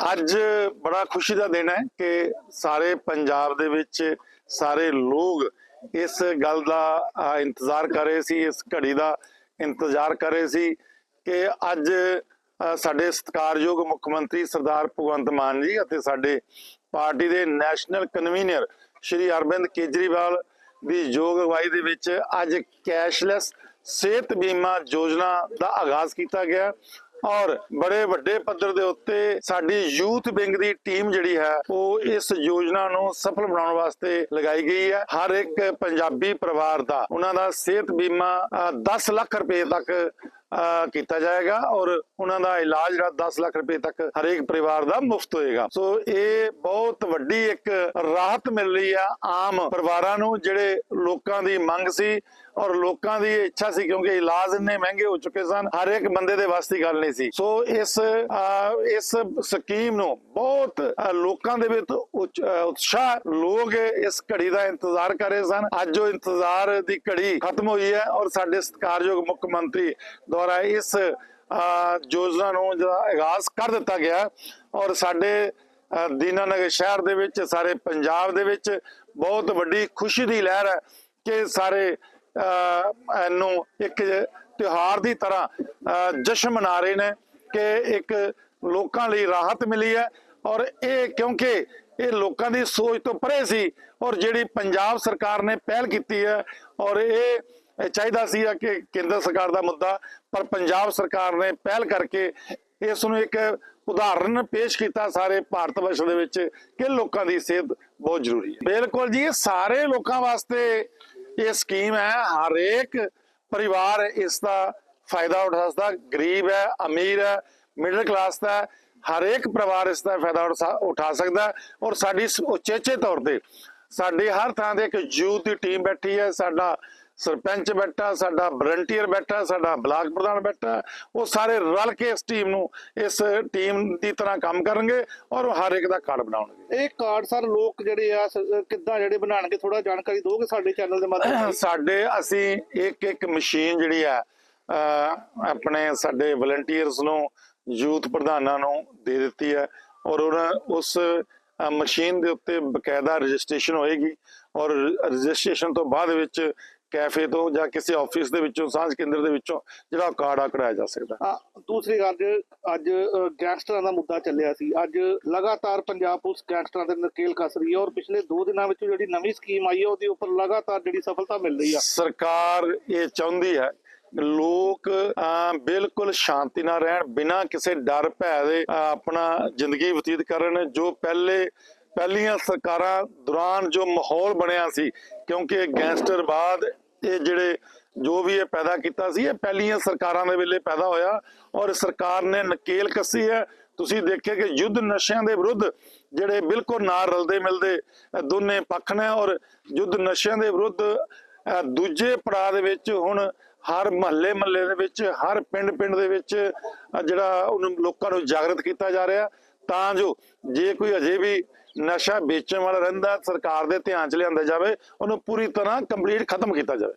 ਅੱਜ ਬੜਾ ਖੁਸ਼ੀ ਦਾ ਦਿਨ ਹੈ ਕਿ ਸਾਰੇ ਪੰਜਾਬ ਦੇ ਵਿੱਚ ਸਾਰੇ ਲੋਕ ਇਸ ਗੱਲ ਦਾ ਇੰਤਜ਼ਾਰ ਕਰ ਰਹੇ ਸੀ, ਇਸ ਘੜੀ ਦਾ ਇੰਤਜ਼ਾਰ ਕਰ ਰਹੇ ਸੀ ਕਿ ਅੱਜ ਸਾਡੇ ਸਤਿਕਾਰਯੋਗ ਮੁੱਖ ਮੰਤਰੀ ਸਰਦਾਰ ਭਗਵੰਤ ਮਾਨ ਜੀ ਅਤੇ ਸਾਡੇ ਪਾਰਟੀ ਦੇ ਨੈਸ਼ਨਲ ਕਨਵੀਨਰ ਸ਼੍ਰੀ ਅਰਵਿੰਦ ਕੇਜਰੀਵਾਲ ਦੀ ਯੋਗ ਅਗਵਾਈ ਦੇ ਵਿੱਚ ਅੱਜ ਕੈਸ਼ਲੈਸ ਸਿਹਤ ਬੀਮਾ ਯੋਜਨਾ ਦਾ ਆਗਾਜ਼ ਕੀਤਾ ਗਿਆ। ਔਰ ਬੜੇ ਵੱਡੇ ਪੱਧਰ ਦੇ ਉੱਤੇ ਸਾਡੀ ਯੂਥ ਵਿੰਗ ਦੀ ਟੀਮ ਜਿਹੜੀ ਹੈ ਉਹ ਇਸ ਯੋਜਨਾ ਨੂੰ ਸਫਲ ਬਣਾਉਣ ਵਾਸਤੇ ਲਗਾਈ ਗਈ ਹੈ। ਹਰ ਇੱਕ ਪੰਜਾਬੀ ਪਰਿਵਾਰ ਦਾ ਉਹਨਾਂ ਦਾ ਸਿਹਤ ਬੀਮਾ ਅ, 10 ਲੱਖ ਰੁਪਏ ਤੱਕ ਕੀਤਾ ਜਾਏਗਾ ਔਰ ਉਹਨਾਂ ਦਾ ਇਲਾਜ ਜਿਹੜਾ 10 ਲੱਖ ਰੁਪਏ ਤੱਕ ਹਰੇਕ ਪਰਿਵਾਰ ਦਾ ਮੁਫਤ ਹੋਏਗਾ। ਸੋ ਇਹ ਬਹੁਤ ਵੱਡੀ ਇੱਕ ਰਾਹਤ ਮਿਲ ਰਹੀ ਆ ਆਮ ਪਰਿਵਾਰਾਂ ਨੂੰ, ਜਿਹੜੇ ਲੋਕਾਂ ਦੀ ਮੰਗ ਸੀ ਔਰ ਲੋਕਾਂ ਦੀ ਇੱਛਾ ਸੀ ਕਿਉਂਕਿ ਇਲਾਜ ਇੰਨੇ ਮਹਿੰਗੇ ਹੋ ਚੁੱਕੇ ਸਨ, ਹਰ ਇੱਕ ਬੰਦੇ ਦੇ ਵਾਸਤੇ ਗੱਲ ਨਹੀਂ ਸੀ। ਸੋ ਇਸ ਇਸ ਸਕੀਮ ਨੂੰ ਬਹੁਤ ਲੋਕਾਂ ਦੇ ਵਿੱਚ ਉਤਸ਼ਾਹ ਲੋਕ ਇਸ ਘੜੀ ਦਾ ਇੰਤਜ਼ਾਰ ਕਰ ਰਹੇ ਸਨ। ਅੱਜ ਉਹ ਇੰਤਜ਼ਾਰ ਦੀ ਘੜੀ ਖਤਮ ਹੋਈ ਹੈ ਔਰ ਸਾਡੇ ਸਤਿਕਾਰਯੋਗ ਮੁੱਖ ਮੰਤਰੀ ਦੁਆਰਾ ਇਸ ਯੋਜਨਾ ਨੂੰ ਜਿਹੜਾ ਆਗਾਜ਼ ਕਰ ਦਿੱਤਾ ਗਿਆ ਔਰ ਸਾਡੇ ਦੀਨਾਨਗਰ ਸ਼ਹਿਰ ਦੇ ਵਿੱਚ ਸਾਰੇ ਪੰਜਾਬ ਦੇ ਵਿੱਚ ਬਹੁਤ ਵੱਡੀ ਖੁਸ਼ੀ ਦੀ ਲਹਿਰ ਹੈ ਕਿ ਸਾਰੇ ਇਹਨੂੰ ਇੱਕ ਤਿਉਹਾਰ ਦੀ ਤਰ੍ਹਾਂ ਅ, ਜਸ਼ਨ ਮਨਾ ਰਹੇ ਨੇ ਕਿ ਇੱਕ ਲੋਕਾਂ ਲਈ ਰਾਹਤ ਮਿਲੀ ਹੈ। ਔਰ ਇਹ ਕਿਉਂਕਿ ਇਹ ਲੋਕਾਂ ਦੀ ਸੋਚ ਤੋਂ ਪਰੇ ਸੀ ਔਰ ਜਿਹੜੀ ਪੰਜਾਬ ਸਰਕਾਰ ਨੇ ਪਹਿਲ ਕੀਤੀ ਹੈ ਔਰ ਇਹ ਚਾਹੀਦਾ ਸੀ ਕਿ ਕੇਂਦਰ ਸਰਕਾਰ ਦਾ ਮੁੱਦਾ, ਪਰ ਪੰਜਾਬ ਸਰਕਾਰ ਨੇ ਪਹਿਲ ਕਰਕੇ ਇਸ ਨੂੰ ਇੱਕ ਉਦਾਹਰਨ ਪੇਸ਼ ਕੀਤਾ ਸਾਰੇ ਭਾਰਤ ਵਰਸ਼ ਦੇ ਵਿੱਚ ਕਿ ਲੋਕਾਂ ਦੀ ਸਿਹਤ ਬਹੁਤ ਜ਼ਰੂਰੀ ਹੈ। ਬਿਲਕੁਲ ਜੀ ਇਹ ਸਾਰੇ ਲੋਕਾਂ ਵਾਸਤੇ ਇਹ ਸਕੀਮ ਹੈ, ਹਰੇਕ ਪਰਿਵਾਰ ਇਸ ਦਾ ਫਾਇਦਾ ਉਠਾ ਸਕਦਾ, ਗਰੀਬ ਹੈ, ਅਮੀਰ ਹੈ ਮਿਡਲ ਕਲਾਸ ਦਾ ਹਰੇਕ ਪਰਿਵਾਰ ਇਸ ਦਾ ਫਾਇਦਾ ਉਠਾ- ਉਠਾ ਸਕਦਾ ਹੈ ਔਰ ਸਾਡੀ ਉਚੇਚੇ ਤੌਰ ਤੇ ਸਾਡੇ ਹਰ ਥਾਂ ਦੇ ਇੱਕ ਯੂਥ ਦੀ ਟੀਮ ਬੈਠੀ ਹੈ, ਸਾਡਾ ਸਰਪੰਚ ਬੈਠਾ ਸਾਡਾ ਵਲੰਟੀਅਰ ਬੈਠਾ ਸਾਡਾ ਬਲਾਕ ਪ੍ਰਧਾਨ ਬੈਠਾ ਉਹ ਸਾਰੇ ਰਲ ਕੇ ਇਸ ਟੀਮ ਨੂੰ ਇਸ ਟੀਮ ਦੀ ਤਰ੍ਹਾਂ ਕੰਮ ਕਰਨਗੇ ਔਰ ਉਹ ਹਰ ਇੱਕ ਦਾ ਕਾਰਡ ਬਣਾਉਣਗੇ। ਇਹ ਕਾਰਡ ਸਰ ਲੋਕ ਜਿਹੜੇ ਆ ਕਿੱਦਾਂ ਜਿਹੜੇ ਬਣਾਣਗੇ ਥੋੜਾ ਜਾਣਕਾਰੀ ਦਿਓਗੇ ਸਾਡੇ ਚੈਨਲ ਦੇ ਮਾਧਿਅਮ ਸਾਡੇ ਅਸੀਂ ਇੱਕ ਇੱਕ ਮਸ਼ੀਨ ਜਿਹੜੀ ਅਹ, ਆਪਣੇ ਸਾਡੇ ਵਲੰਟੀਅਰਸ ਨੂੰ ਯੂਥ ਪ੍ਰਧਾਨਾਂ ਨੂੰ ਦੇ ਦਿੱਤੀ ਹੈ ਔਰ ਉਹਨਾਂ ਉਸ ਮਸ਼ੀਨ ਦੇ ਉੱਤੇ ਬਕਾਇਦਾ ਰਜਿਸਟ੍ਰੇਸ਼ਨ ਹੋਏਗੀ ਔਰ ਰਜਿਸਟ੍ਰੇਸ਼ਨ ਤੋਂ ਬਾਅਦ ਵਿੱਚ ਕੈਫੇ ਤੋਂ ਜਾਂ ਕਿਸੇ ਆਫਿਸ ਦੇ ਵਿੱਚੋਂ ਸਾਂਝ ਕੇਂਦਰ ਦੇ ਵਿੱਚੋਂ ਜਿਹੜਾ ਕਾਰਡ ਆ ਕਢਾਇਆ ਜਾ ਸਕਦਾ। ਆ ਦੂਸਰੀ ਗੱਲ ਜੇ ਅੱਜ ਗੈਂਗਸਟਰਾਂ ਦਾ ਮੁੱਦਾ ਚੱਲਿਆ ਸੀ। ਅੱਜ ਲਗਾਤਾਰ ਪੰਜਾਬ ਪੁਲਿਸ ਗੈਂਗਸਟਰਾਂ ਦੇ ਨਕੇਲ ਕੱਸ ਰਹੀ ਹੈ ਔਰ ਪਿਛਲੇ 2 ਦਿਨਾਂ ਵਿੱਚ ਜਿਹੜੀ ਨਵੀਂ ਸਕੀਮ ਆਈ ਹੈ ਉਹਦੇ ਉੱਪਰ ਲਗਾਤਾਰ ਜਿਹੜੀ ਸਫਲਤਾ ਮਿਲ ਰਹੀ ਆ। ਸਰਕਾਰ ਇਹ ਚਾਹੁੰਦੀ ਹੈ ਲੋਕ ਬਿਲਕੁਲ ਸ਼ਾਂਤੀ ਨਾਲ ਰਹਿਣ ਬਿਨਾਂ ਕਿਸੇ ਡਰ ਭੈ ਦੇ ਆਪਣਾ ਜ਼ਿੰਦਗੀ ਬਤੀਤ ਕਰਨ ਜੋ ਪਹਿਲੇ ਪਹਿਲੀਆਂ ਸਰਕਾਰਾਂ ਦੌਰਾਨ ਜੋ ਮਾਹੌਲ ਬਣਿਆ ਸੀ, ਕਿਉਂਕਿ ਗੈਂਗਸਟਰਵਾਦ ਇਹ ਜਿਹੜੇ ਜੋ ਵੀ ਇਹ ਪੈਦਾ ਕੀਤਾ ਸੀ, ਇਹ ਪਹਿਲੀਆਂ ਸਰਕਾਰਾਂ ਦੇ ਵੇਲੇ ਪੈਦਾ ਹੋਇਆ ਔਰ ਸਰਕਾਰ ਨੇ ਨਕੇਲ ਕੱਸੀ ਹੈ। ਤੁਸੀਂ ਦੇਖਿਆ ਕਿ ਯੁੱਧ ਨਸ਼ਿਆਂ ਦੇ ਵਿਰੁੱਧ ਜਿਹੜੇ ਬਿਲਕੁਲ ਨਾਲ ਰਲਦੇ ਮਿਲਦੇ ਦੋਨੇ ਪੱਖ ਨੇ ਔਰ ਯੁੱਧ ਨਸ਼ਿਆਂ ਦੇ ਵਿਰੁੱਧ ਦੂਜੇ ਪੜਾਅ ਦੇ ਵਿੱਚ ਹੁਣ ਹਰ ਮਹੱਲੇ ਮਹੱਲੇ ਦੇ ਵਿੱਚ, ਹਰ ਪਿੰਡ ਪਿੰਡ ਦੇ ਵਿੱਚ ਜਿਹੜਾ ਉਹਨੂੰ ਲੋਕਾਂ ਨੂੰ ਜਾਗਰਤ ਕੀਤਾ ਜਾ ਰਿਹਾ। ਤਾਂ ਜੋ ਜੇ ਕੋਈ ਅਜੇ ਵੀ ਨਸ਼ਾ ਵੇਚਣ ਵਾਲਾ ਰਹਿੰਦਾ, ਸਰਕਾਰ ਦੇ ਧਿਆਨ ਚ ਲਿਆਂਦਾ ਜਾਵੇ, ਉਹਨੂੰ ਪੂਰੀ ਤਰ੍ਹਾਂ ਕੰਪਲੀਟ ਖਤਮ ਕੀਤਾ ਜਾਵੇ।